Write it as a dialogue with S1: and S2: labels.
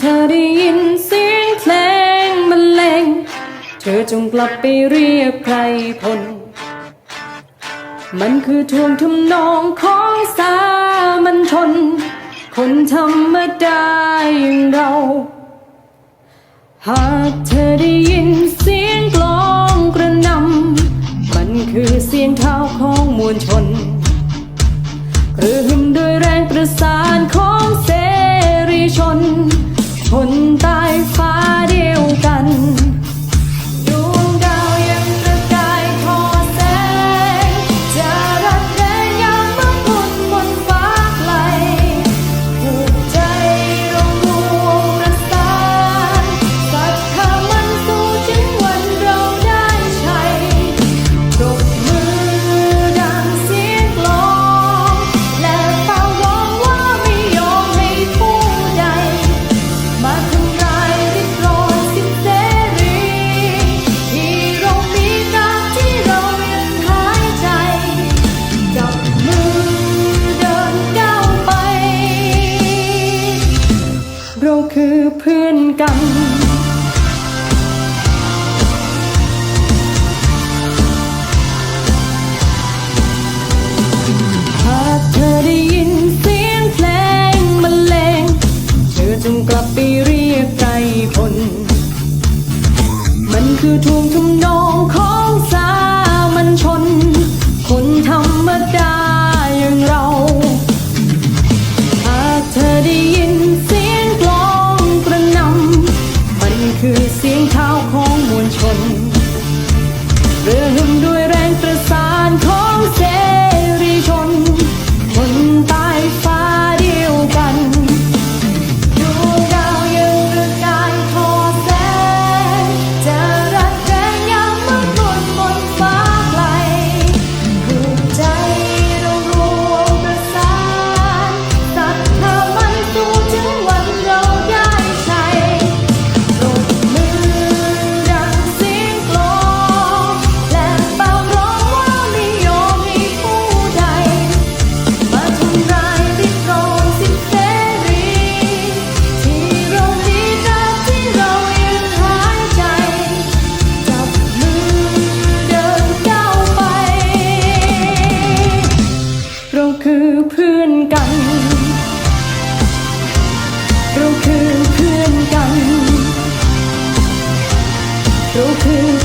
S1: เธอได้ยินเสียงเพลงบรรเลง เธอจงกลับไปเรียกใครพล มันคือทวงทำนองของสามัญชน คนธรรมดาอย่างเรา หากเธอได้ยินเสียงกลองกระหนำ มันคือเสียงเท้าของมวลชนกระหึ่มด้วยแรงประสานของเสรีชน คนใต้ฟ้าเดียวกัน กัน หากเธอได้ยินเสียงเพลงบรรเลงเธอจงกลับไปเรียกไกรพลมันคือทวงทุ่งของ คือเสียงเท้าของมวลชนเรือหึมด้วย broken